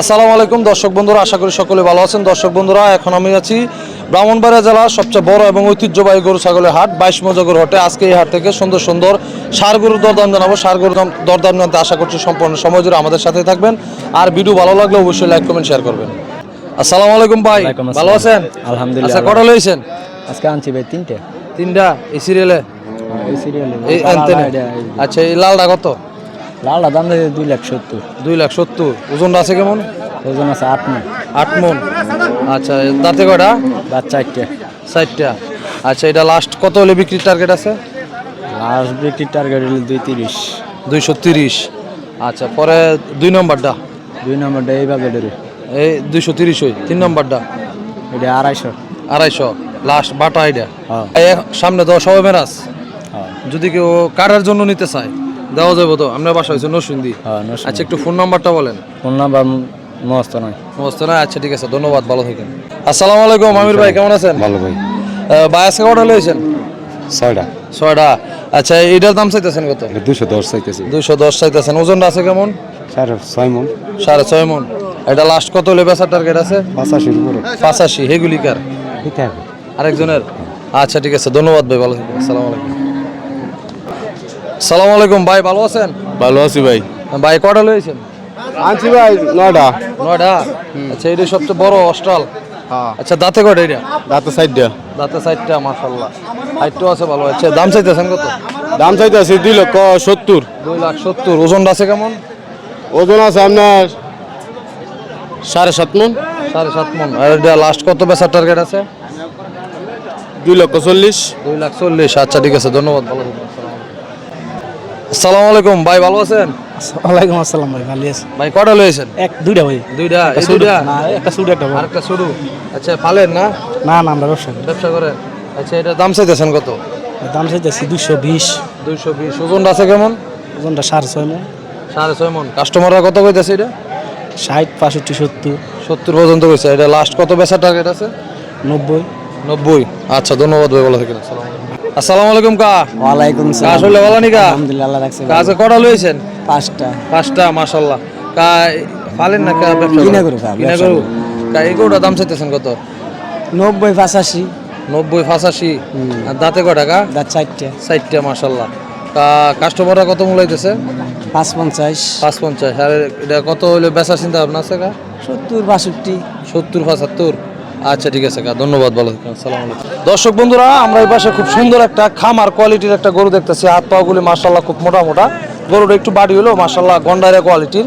আসসালামু আলাইকুম দর্শক বন্ধুরা আশা করি সকলে ভালো আছেন। দর্শক বন্ধুরা এখন আমি আছি ব্রাহ্মণবাড়িয়া জেলার সবচেয়ে বড় এবং ঐতিহ্যবাহী গরু ছাগলের হাট বাইশ মজাগর হাটে। আজকে এই হাট থেকে সুন্দর সুন্দর সার গরুর দরদাম জানাব। সার গরুর দরদাম জানতে আশা করছি সম্পূর্ণ সময় জুড়ে আমাদের সাথে থাকবেন। আর ভিডিও ভালো লাগলে অবশ্যই লাইক কমেন্ট শেয়ার করবেন। আসসালামু আলাইকুম ভাই ভালো আছেন? আলহামদুলিল্লাহ আচ্ছা কটা লইছেন? আজকে আনছি ভাই তিনটে। তিনটা এই সিরিয়ালে এই সিরিয়ালে আচ্ছা এই লালটা কত? লালটা দাম দিয়েছে দুই লাখ সত্তর। দুই লাখ সত্তর। ওজনটা আছে কেমন? ওজন আছে আট মিনিট আট মন। আচ্ছা দাঁতে কয়টা? রাত চারটে। ষাটটা আচ্ছা এটা লাস্ট কত হলে বিক্রির টার্গেট আছে? লাস্ট বিক্রির টার্গেট হলো দুই তিরিশ দুইশো তিরিশ। আচ্ছা পরে দুই নম্বরটা? দুই নম্বরটা এই বাগেটের এই দুইশো তিরিশ ওই তিন নম্বরটা? এটা আড়াইশো। আড়াইশো। লাস্ট বাটা আইডিয়া হ্যাঁ। সামনে দেওয়া সবাই মেরাজ। হ্যাঁ। যদি কেউ কারার জন্য নিতে চায় দেওয়া যাবে তো? আপনার বাসা হয়েছে নসুন্দি হ্যাঁ আচ্ছা একটু ফোন নাম্বারটা বলেন। ফোন নাম্বার মস্ত নয়। সমস্ত নয়? আচ্ছা ঠিক আছে ধন্যবাদ ভালো থাকেন। আসসালামু আলাইকুম আমির ভাই কেমন আছেন? ভালো ভাই। আজকে কটা লইছেন ছয়টা। ছয়টা। আচ্ছা এটার দাম চাইতেছেন কত? দুশো দশ চাইতেছি। দুইশো দশ চাইতেছেন। ওজনটা আছে কেমন? সাড়ে ছয় মন। সাড়ে ছয় মন। এটা লাস্ট কত হলে বেচার টার্গেট আছে? পাঁচাশির উপরে। পাঁচাশি হেগুলিকার। আরেকজনের? আচ্ছা ঠিক আছে ধন্যবাদ ভাই ভালো থাকবেন আসসালামু আলাইকুম। সালাম আলাইকুম ভাই ভালো আছেন? ভালো আছি ভাই। ভাই কটা লয়েছেন আনছি ভাই নয়টা। নয়টা? আচ্ছা এটা সবচেয়ে বড় অস্ট্রাল। হ্যাঁ। আচ্ছা দাঁতে কটা এটা? দাঁতে সাইডটা। দাঁতে সাইডটা মাশাল্লাহ হাইটটাও আছে ভালো। আচ্ছা দাম চাইতেছেন কত? দাম চাইতেছি দুই লক্ষ সত্তর। দুই লাখ সত্তর। ওজনটা আছে কেমন? ওজন আছে আপনার সাড়ে সাত মন। সাড়ে সাত মন। আর এটা লাস্ট কত বেচার টার্গেট আছে? দুই লক্ষ চল্লিশ। দুই লাখ চল্লিশ। আচ্ছা ঠিক আছে ধন্যবাদ ভালো থাকবেন। আসসালামু আলাইকুম ভাই ভালো আছেন? ওয়ালাইকুম আসসালাম ভাই ভালো আছে। ভাই কটা লয়েছেন এক দুইটা ভাই। দুইটা এই দুইটা? না একটা সুট একটা বড়। আরেকটা শুরু? আচ্ছা ফালেন না? না না আমরা ব্যবসা করি। ব্যবসা করেন? আচ্ছা এটা দাম চাইতেছেন কত? দাম চাইতেছি দুশো বিশ। দুইশো বিশ। ওজনটা আছে কেমন? ওজনটা সাড়ে ছয় মন। সাড়ে ছয় মন। কাস্টমাররা কত কইতেছে এটা? ষাট পঁয়ষট্টি সত্তর। সত্তর পর্যন্ত কইছে। এটা লাস্ট কত বেচার টার্গেট আছে? নব্বই। নব্বই। আচ্ছা ধন্যবাদ ভাই ভালো থাকেন। আসসালামু আলাইকুম কা। ওয়ালাইকুম কা আসলে ভালো নি কা? আলহামদুলিল্লাহ আল্লাহ রাখছে কাজে কটা লইছেন? পাঁচটা। পাঁচটা মাশাল্লাহ কা ফালেন না কা ব্যবসা কিনা করেন? কা, কিনা ব্যবসা কা এই গরুটা দাম চাইতেছেন কত? নব্বই পঁচাশি। নব্বই পঁচাশি। আর দাঁতে কটা কা? দাঁত চারটে। ষাটটা মাশাল্লাহ কা কাস্টমাররা কত মূলাইতেছে পাঁচ পঞ্চাশ। পাঁচ পঞ্চাশ। আর এটা কত হইলে বেচার চিন্তা ভাবনা আছে কা? সত্তর বাষট্টি। সত্তর পঁচাত্তর। আচ্ছা ঠিক আছে ধন্যবাদ ভালো থাকবেন। আসসালামু আলাইকুম। দর্শক বন্ধুরা আমরা এই পাশে খুব সুন্দর একটা খামার কোয়ালিটির একটা গরু দেখতেছি। হাত পাগুলি মার্শাল্লাহ খুব মোটা মোটা। গরুটা একটু বাড়ি হলো মার্শাল্লাহ গন্ডারে কোয়ালিটির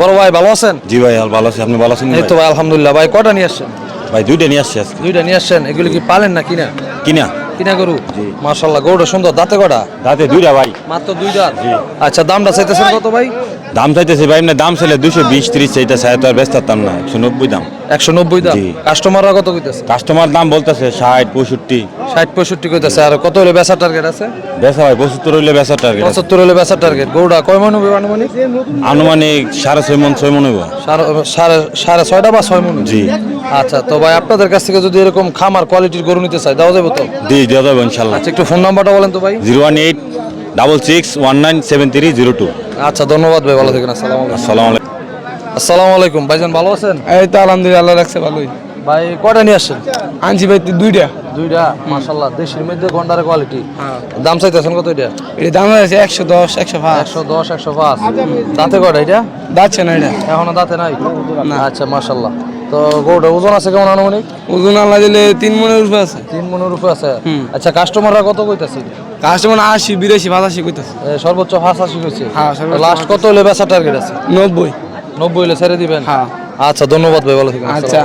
বড় ভাই ভালো আছেন? জি ভাই ভালো আছি। আপনি ভালো আছেন এই তো ভাই? আলহামদুলিল্লাহ। ভাই কটা নিয়ে আসছেন? ভাই দুইটা নিয়ে আসছি দুইটা নিয়ে আসছেন? এগুলি কি পালেন না কিনা? কিনা? কিনা গরু? মার্শাল্লাহ গরুটা সুন্দর দাঁতে কটা দাঁতে দুইটা ভাই। মাত্র দুই দাঁত আচ্ছা দামটা চাইতেছেন কত ভাই? দাম চাইতেছে ভাই না দাম চাইলে দুশো বিশ ত্রিশ চাইতে চাই তো আর ব্যস্ত পারতাম না একশো নব্বই দাম। একশো নব্বই দাম। কাস্টমাররা কত কইতেছে? কাস্টমার দাম বলতেছে ষাট পঁয়ষট্টি। ষাট পঁয়ষট্টি কইতেছে আর কত হলে বেচার টার্গেট আছে? বেচা ভাই পঁচাত্তর হইলে বেচার টার্গেট। পঁচাত্তর হলে বেচার টার্গেট গরুটা কয় মন হবে আনুমানিক? আনুমানিক সাড়ে ছয় মন ছয় মন সাড়ে সাড়ে সাড়ে ছয়টা বা ছয় মন জি। আচ্ছা তো ভাই আপনাদের কাছ থেকে যদি এরকম খামার কোয়ালিটির গরু নিতে চাই দেওয়া যাবে তো? জি দেওয়া যাবে ইনশাল্লাহ। আচ্ছা একটু ফোন নাম্বারটা বলেন তো ভাই। Zero one eight double six one nine seven three zero two. আচ্ছা ধন্যবাদ ভাই ভালো থাকেন আসসালামু আলাইকুম। আসসালামু আলাইকুম। আসসালামু আলাইকুম ভাইজান ভালো আছেন? এই তো আলহামদুলিল্লাহ আল্লাহ রাখছে ভালোই। ভাই কয়টা নিয়ে আসছেন? আনছি ভাই দুইটা। দুইটা মাশাল্লাহ দেশের মধ্যে গন্ডারের কোয়ালিটি দাম চাইতেছেন কত এটা? এটা দাম আছে একশো দশ একশো পাঁচ। একশো দশ একশো পাঁচ। দাঁতে কয়টা এটা? যাচ্ছে না এটা। এখনও দাঁতে নাই? আচ্ছা মাশাল্লাহ তো গরুটা ওজন আছে কেমন আনুমানিক? ওজন আল্লাহ দিলে তিন মনের উপরে আছে। তিন মনের উপরে আছে? আচ্ছা কাস্টমাররা কত কইতাছে? কাস্টমার আশি বিরাশি পাঁচাশি কইতাছে। সর্বোচ্চ পাঁচাশি হ্যাঁ, লাস্ট কত হলে বেচা টার্গেট আছে? নব্বই। নব্বই হলে ছেড়ে দিবেন? হ্যাঁ। আচ্ছা ধন্যবাদ ভাই ভালো থাকেন। আচ্ছা